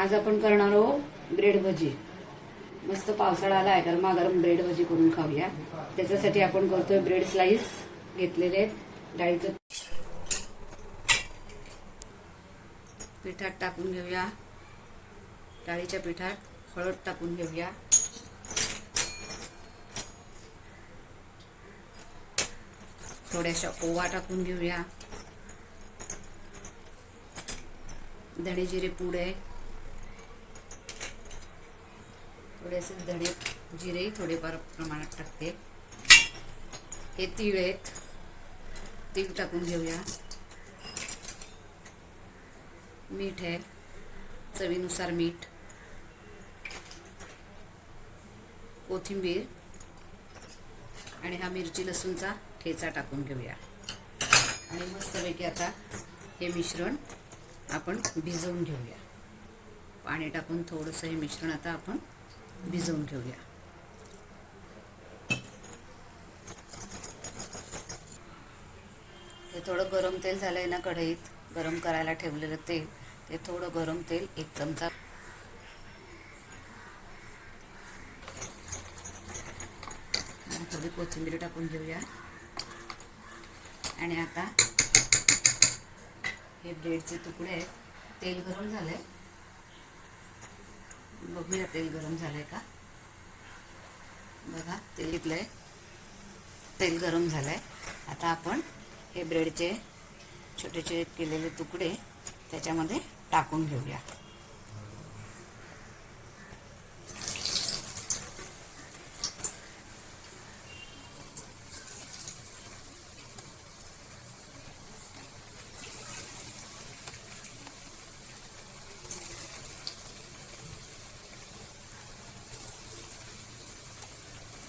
आज आपण करणार आहोत ब्रेड भजी. मस्त पावसाळा आला आहे गरमागरम ब्रेड भजी करून खाऊया. त्याच्यासाठी आपण करतोय ब्रेड स्लाइस घेतलेले आहेत. डाळीचं पिठात टाकून घेऊया. डाळीच्या पिठात हळद टाकून घेऊया. थोड्याशा ओवा टाकून घेऊया. धणे जिरे पूड. आहे थोडेसे धडे जिरेही थोडेफार प्रमाणात टाकते. हे तीळ आहेत. तीळ टाकून घेऊया. मीठ आहे. चवीनुसार मीठ. कोथिंबीर. आणि हा मिरची लसूणचा ठेचा टाकून घेऊया. आणि मस्तपैकी आता हे मिश्रण आपण भिजवून घेऊया. पाणी टाकून थोडंसं हे मिश्रण आता आपण भिजवून ठेवूया. हे थोडं गरम तेल झालं आहे ना कढईत गरम करायला ठेवलेलं तेल ते थोडं गरम तेल एक चमचा. थोडी कोथिंबीर टाकून घेऊया. आणि आता हे ब्रेडचे तुकडे आहेत तेल गरम झालंय. बघूया तेल गरम झालंय का? बघा तेल इथलंय तेल गरम झालंय. आता आपण हे ब्रेडचे छोटे छोटे केलेले तुकडे त्याच्यामध्ये टाकून घेऊया.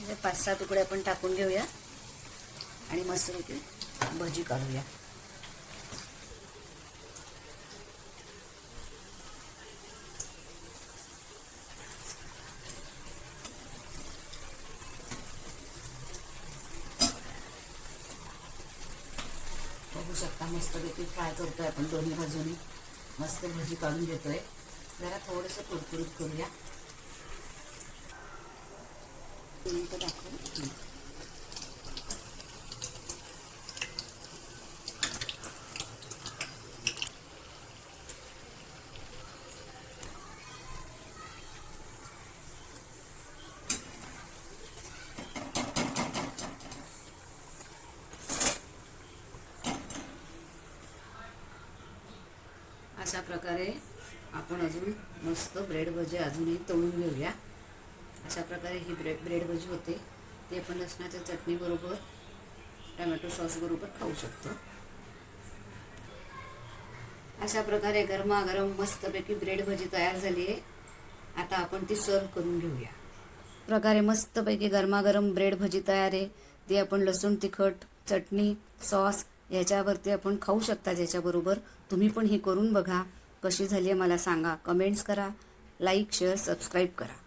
म्हणजे पाच सहा तुकडे आपण टाकून घेऊया. आणि मस्तपैकी भजी काढूया. बघू शकता मस्तपैकी फ्राय करतोय आपण दोन्ही बाजूनी. मस्त भजी काढून घेतोय. जरा थोडंसं कुरकुरीत करूया. दाखव अशा प्रकारे आपण अजून मस्त ब्रेड भजे अजूनही तळून घेऊया. अशा प्रकारे ही ब्रेड ब्रेड भजी होते. ती आपण लसणाच्या चटणीबरोबर टमॅटो सॉस बरोबर खाऊ शकतो. अशा प्रकारे गरमागरम मस्तपैकी ब्रेड भजी तयार झाली आहे. आता आपण ती सर्व करून घेऊया. प्रकारे मस्तपैकी गरमागरम ब्रेड भजी तयार आहे. ती आपण लसूण तिखट चटणी सॉस ह्याच्यावरती आपण खाऊ शकता ज्याच्याबरोबर तुम्ही पण ही करून बघा. कशी झाली आहे मला सांगा. कमेंट्स करा. लाईक शेअर सबस्क्राईब करा.